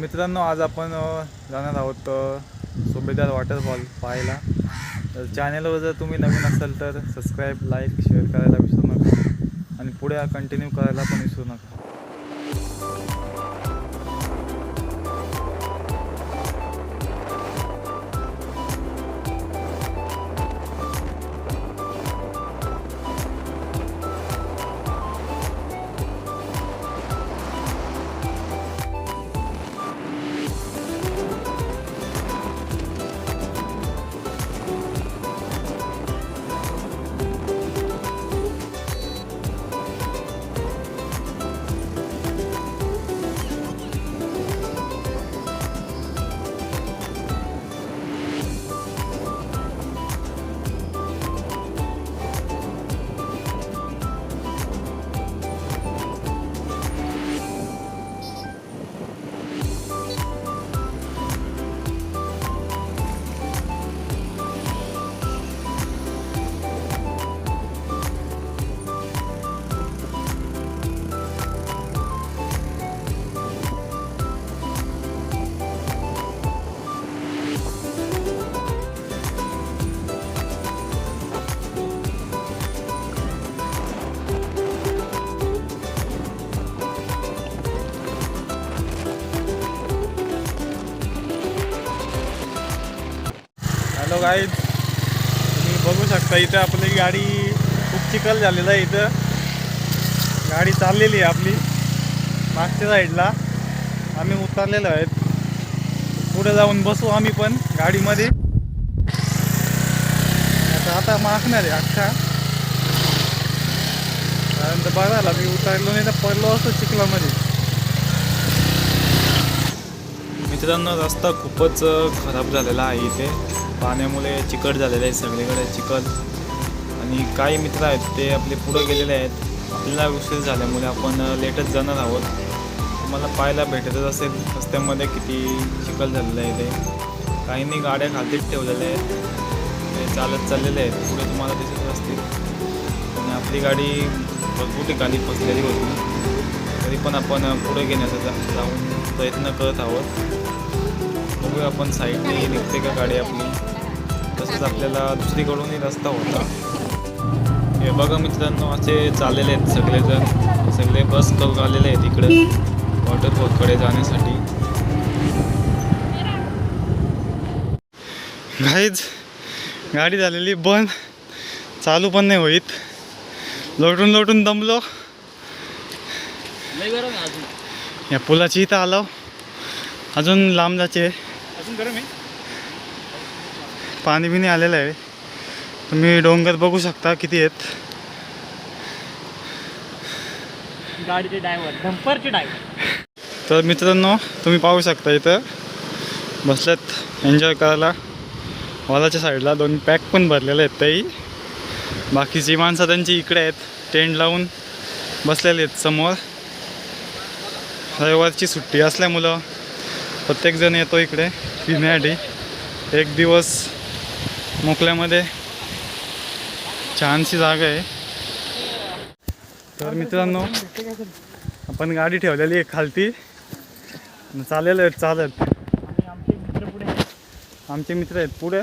मित्रांनो आज आपण जाणार आहोत सुभेदार वॉटरफॉल पाहायला. तर चॅनलवर जर तुम्ही नवीन असाल तर सबस्क्राईब लाईक शेअर करायला विसरू नका. आणि पुढे कंटिन्यू करायला पण विसरू नका. हॅलो गाईज तुम्ही बघू शकता इथं आपली गाडी खूप चिखल झालेलं आहे इथं. गाडी चाललेली आहे आपली. मागच्या साईडला आम्ही उतरलेलो आहेत. पुढे जाऊन बसू आम्ही पण गाडीमध्ये. आता आता मागणार आहे अख्खा. कारण तर बघायला मी उतरलो नाही तर पडलो असतो चिखलामध्ये. मित्रांनो रस्ता खूपच खराब झालेला आहे इथे. पाण्यामुळे चिकट झालेलं आहे सगळीकडे चिखल आणि काही मित्र आहेत ते आपले पुढं गेलेले आहेत. आपल्याला उशीर झाल्यामुळे आपण लेटच जाणार आहोत. तुम्हाला पाहायला भेटतच असेल रस्त्यामध्ये किती चिखल झालेलं आहे ते. काहींनी गाड्या खालतीच ठेवलेल्या आहेत. ते चालत चाललेले आहेत. पुढे तुम्हाला दिसत असतील. आणि आपली गाडी भरपूर ठिकाणी फसलेली होती. तरी पण आपण पुढे घेण्याचा जा- जाऊन प्रयत्न करत आहोत. बघूया आपण साईडने निघते का गाडी आपली. तसंच आपल्याला दुसरीकडूनही रस्ता होता. हे बघा मित्रांनो असे चाललेले आहेत सगळेजण. सगळे बस करून आलेले आहेत इकडे. वॉटरफॉलकडे जाण्यासाठी. गाईज गाडी झालेली बंद. चालू पण नाही होईत. लोटून लोटून दमलो. या पुलाची इथं आलो. अजून लांब जायचे. अजून गरम आहे? पाणी बिणी आलेलं आहे. तुम्ही डोंगर बघू शकता किती आहेत. गाडीचे ड्रायव्हर डंपरचे ड्रायव्हर. तर मित्रांनो तुम्ही पाहू शकता इथं. बसल्यात एन्जॉय करायला. हॉलाच्या साईडला दोन पॅक पण भरलेले आहेत तेही बाकीची माणसं त्यांची इकडे आहेत टेंट लावून बसलेले आहेत समोर. रविवारची सुट्टी असल्यामुळं. प्रत्येकजण येतो इकडे फिरण्यासाठी एक दिवस मोकल्यामध्ये छानशी जागा आहे. तर मित्रांनो आपण गाडी ठेवलेली आहे खालती. चालेल चालेल आहेत चालत. आणि आमचे मित्र पुढे आहेत. आमचे मित्र आहेत पुढे.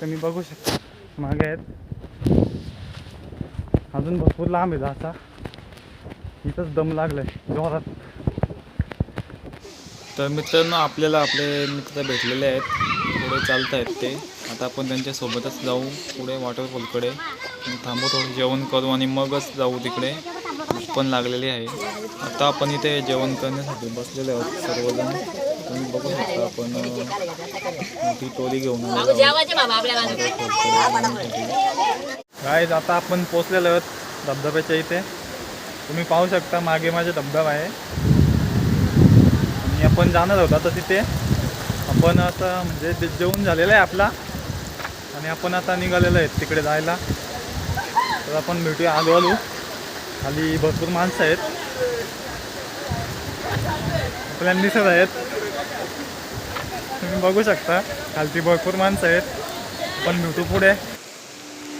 तुम्ही बघू शकता मागे आहेत. अजून भरपूर लांब आहे जाता इथंच दम लागलाय जोरात. तर मित्रांनो आपल्याला आपले मित्र भेटलेले आहेत. पुढे चालत आहेत ते. आता आपण त्यांच्यासोबतच जाऊ पुढे वॉटरफॉलकडे थांबू थोडं जेवण करू आणि मगच जाऊ तिकडे. पण लागलेली आहे. आता आपण इथे जेवण करण्यासाठी बसलेले आहोत सर्वजण. तुम्ही बघू शकता आपण मोठी टोली घेऊन काय आता आपण पोचलेलो आहोत धबधब्याच्या इथे. तुम्ही पाहू शकता मागे माझा धबधबा आहे. आणि आपण जाणार आहोत आता तिथे. आपण आता म्हणजे जे- जेवण झालेलं आहे आपला. आणि आपण आता निघालेलो आहेत तिकडे जायला. तर आपण भेटूया आलो आलो खाली भरपूर माणसं आहेत. आपल्याला दिसत आहेत. तुम्ही बघू शकता खालती भरपूर माणसं आहेत. आपण भेटू पुढे.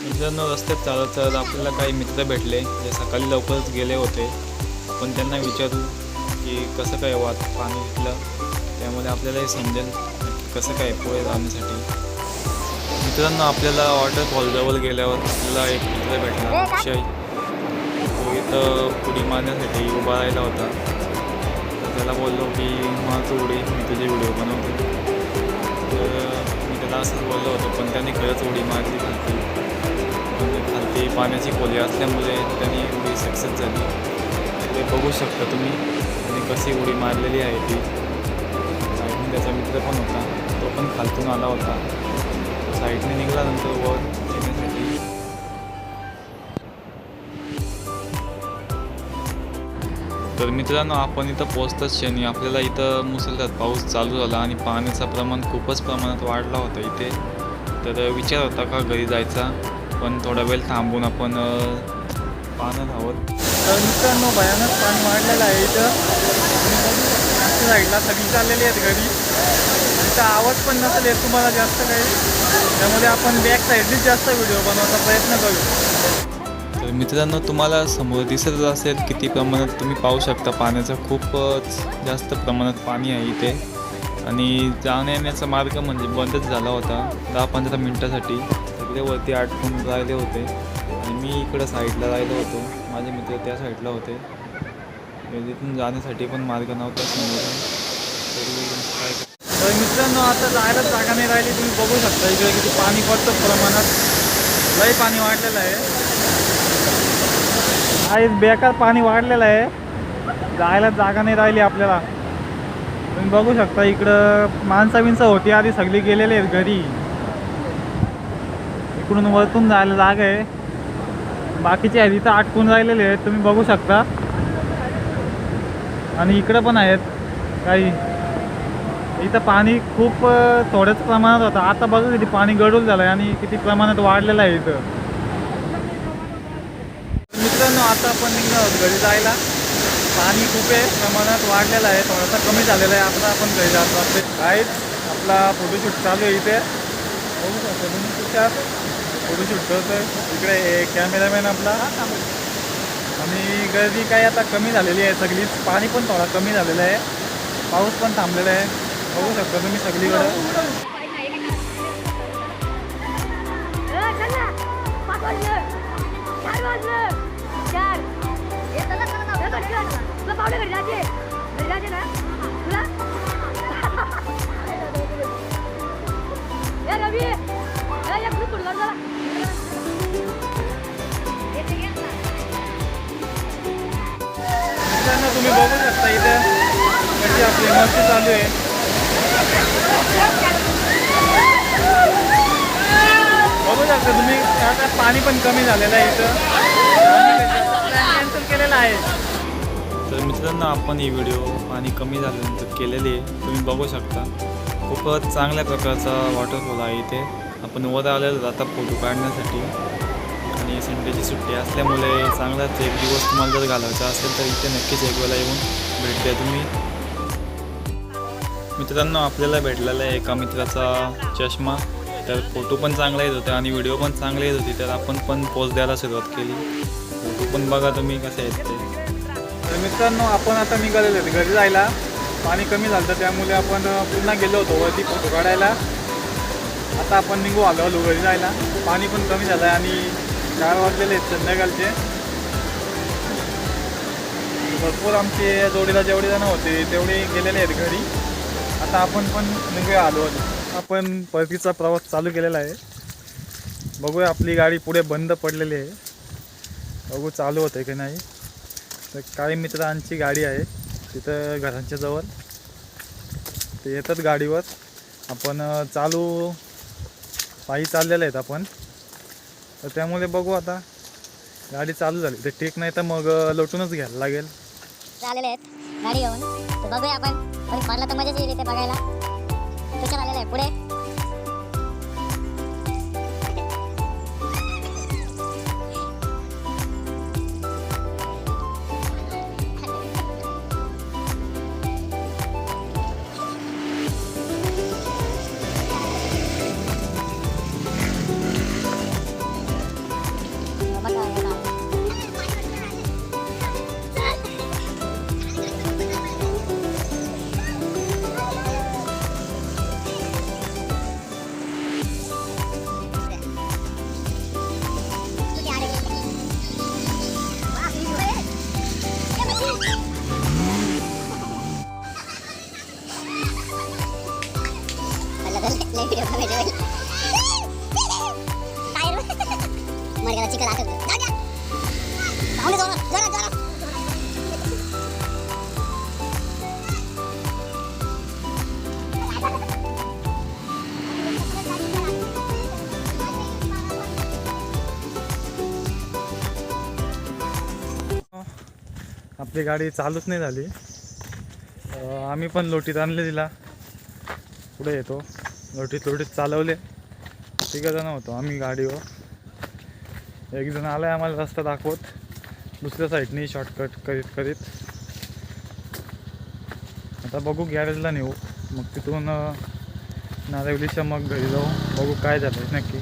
मित्रांनो रस्त्यात चालत चालत आपल्याला काही मित्र भेटले. जे सकाळी लवकरच गेले होते. आपण त्यांना विचारू. की कसं काय वाट पाणी तिथलं त्यामुळे आपल्यालाही समजेल कसं काय पुढे जाण्यासाठी मित्रांनो आपल्याला वॉटरफॉल जवळ गेल्यावर आपल्याला एक मित्र भेटला. अक्षय. तो इथं उडी मारण्यासाठी उभा राहिला होता. तर त्याला बोललो की तू उडी. मी तुझे व्हिडिओ बनवतो. तर मी त्याला असंच बोललो होतो पण त्याने खरंच उडी मारली खालती. ते खालती पाण्याची खोली असल्यामुळे त्यांनी उडी सक्सेस झाली. ते बघू शकता तुम्ही. कशी उडी मारलेली आहे ती. साईडने त्याचा मित्र पण होता. तो पण खालतून आला होता. साईडने निघाला नंतर वर येण्यासाठी. तर मित्रांनो आपण इथं पोचताच क्षणी आपल्याला इथं मुसळधार पाऊस चालू झाला आणि पाण्याचं प्रमाण खूपच प्रमाणात वाढला होता इथे. तर विचार होता का घरी जायचा? पण थोडा वेळ थांबून आपण अं, पाहणार आहोत. तर मित्रांनो भयानक पाणी वाढलेलं आहे इथं. साईडला सगळी चाललेली आहेत घरी. इथं आवाज पण नसेल येत तुम्हाला जास्त काही. त्यामुळे आपण बॅक साईडनीच जास्त व्हिडिओ बनवायचा प्रयत्न करू. तर मित्रांनो तुम्हाला समोर दिसतच असेल किती प्रमाणात तुम्ही पाहू शकता पाण्याचं. खूपच जास्त प्रमाणात पाणी आहे इथे. आणि जाण्या येण्याचा मार्ग म्हणजे बंदच झाला होता दहा पंधरा मिनटासाठी. सगळे वरती आटकून राहिले होते. आणि मी इकडं साईडला राहिलो होतो. माझे मित्र त्या साईडला होते. तिथून जाण्यासाठी पण मार्ग नव्हता तर मित्रांनो आता जायला जागा नाही राहिली. तुम्ही बघू शकता इकडे किती पाणी पडतं प्रमाणात. लई पाणी वाढलेलं आहे. आज बेकार पाणी वाढलेलं आहे. जायला जागा नाही राहिली आपल्याला. तुम्ही बघू शकता इकडं माणसं बिनसं होती आधी सगळी गेलेली आहेत घरी. इकडून वरतून जायला जागा आहे. बाकीचे आहेत इथं आटकून राहिलेले आहेत तुम्ही बघू शकता. आणि इकडं पण आहेत काही. इथं पाणी खूप थोड्याच प्रमाणात होतं. आता बघा किती पाणी गडूल झालं आहे आणि किती प्रमाणात वाढलेलं आहे इथं. मित्रांनो आता आपण निघणार आहोत घरी जायला. पाणी खूप आहे प्रमाणात वाढलेलं आहे थोडासा कमी झालेला आहे. आता आपण घरी जातो आपले काहीच आपला फोटोशूट चालू आहे इथे. बघू शकतो तुम्ही फोटोशूट करतोय इकडे कॅमेरामॅन आपला. आणि गर्दी काही आता कमी झालेली आहे सगळीच. पाणी पण थोडा कमी झालेलं आहे. पाऊस पण थांबलेला आहे. बघू शकता तुम्ही सगळीकडे. आता इथं कशी आपली मस्ती चालू आहे. बघू शकता तुम्ही आता पाणी पण कमी झालेलं आहे इथं. कॅन्सल केलेलं आहे. तर मित्रांनो आपण ही व्हिडिओ पाणी कमी झाल्यानंतर केलेली आहे. तुम्ही बघू शकता खूपच चांगल्या प्रकारचा वॉटरफॉल आहे इथे. आपण वर आलेलो आता फोटो काढण्यासाठी. आणि संडेची सुट्टी असल्यामुळे चांगलाच एक दिवस तुम्हाला जर घालवायचा असेल तर इथे नक्कीच एक वेळेला येऊन भेट द्या तुम्ही. मित्रांनो आपल्याला भेटलेला आहे एका मित्राचा चष्मा. तर फोटो पण चांगला येत होते आणि व्हिडिओ पण चांगले येत होती तर आपण पण पोस्ट द्यायला सुरुवात केली. फोटो पण बघा तुम्ही कसे आहेत ते. तर मित्रांनो आपण आता निघालेलो आहेत घरी जायला. पाणी कमी झालं त्यामुळे आपण पुन्हा गेलो होतो वरती फोटो काढायला. आता आपण निघू आलो आलो घरी जायला. पाणी पण कमी झालं आहे आणि चार वाजलेले आहेत संध्याकाळचे? भरपूर आमचे जोडीला जेवढे जण होते तेवढे गेलेले आहेत घरी. आता आपण पण निघूया आलो आपण परतीचा प्रवास चालू केलेला आहे. बघूया आपली गाडी पुढे बंद पडलेली आहे. बघू चालू होते की नाही. तर काही मित्रांची गाडी आहे तिथं घरांच्या जवळ. ते येतात गाडीवर. आपण चालू पायी चाललेले आहेत आपण. तर त्यामुळे बघू आता. गाडी चालू झाली. ते ठीक नाही तर मग अं, लोटूनच घ्यायला लागेल. आलेले आहेत. गाडी येऊन तर बघूया आपण. पण पडला तर मजाच येईल इथे बघायला. तुषार आलेला आहे. पुढे. आपली गाडी चालूच नाही झाली. आम्ही पण लोटीत आणले तिला. पुढे येतो. लोटीत लोटीत चालवले. तिघंजण होतो आम्ही गाडीवर. एक जण आहे आम्हाला रस्ता दाखवत. दुसऱ्या साईडने शॉर्टकट करीत करीत. आता बघू गॅरेजला नेऊ. मग तिथून अं, नारवलीच्या मग घरी जाऊ. बघू काय झालं नक्की.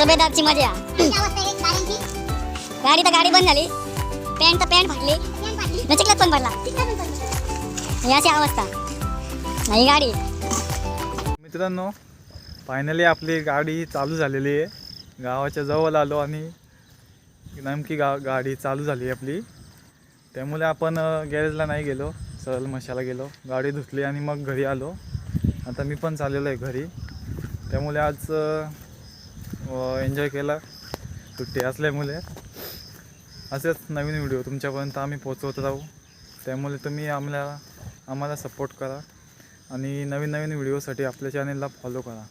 सुभेदारची मजा. गाडी तर गाडी बंद झाली. पॅन्ट तर पॅन्ट फाटली. न पण भरला ही अशी अवस्था. नाही गाडी. मित्रांनो फायनली आपली गाडी चालू झालेली आहे. गावाच्या जवळ आलो आणि नेमकी गा गाडी चालू झाली आहे आपली. त्यामुळे आपण गॅरेजला नाही गेलो. सरळ मशाला गेलो. गाडी धुतली आणि मग घरी आलो. आता मी पण चाललेलो आहे घरी. त्यामुळे आज एन्जॉय केला. सुट्टी असल्यामुळे. असेच नवीन व्हिडिओ तुमच्यापर्यंत आम्ही पोचवत राहू. त्यामुळे तुम्ही आम्हाला आम्हाला सपोर्ट करा. आणि नवीन नवीन व्हिडिओसाठी आपल्या चॅनेलला फॉलो करा.